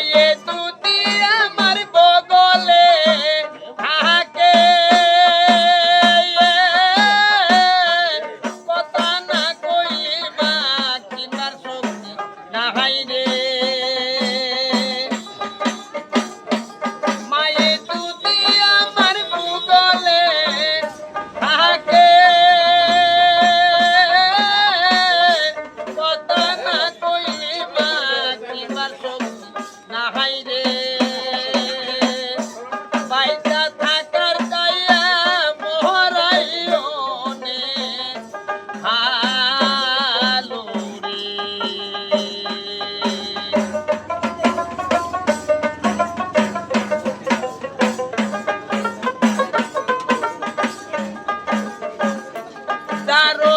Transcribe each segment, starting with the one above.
Yes. carro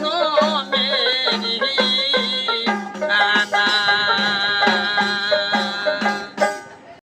Vamos.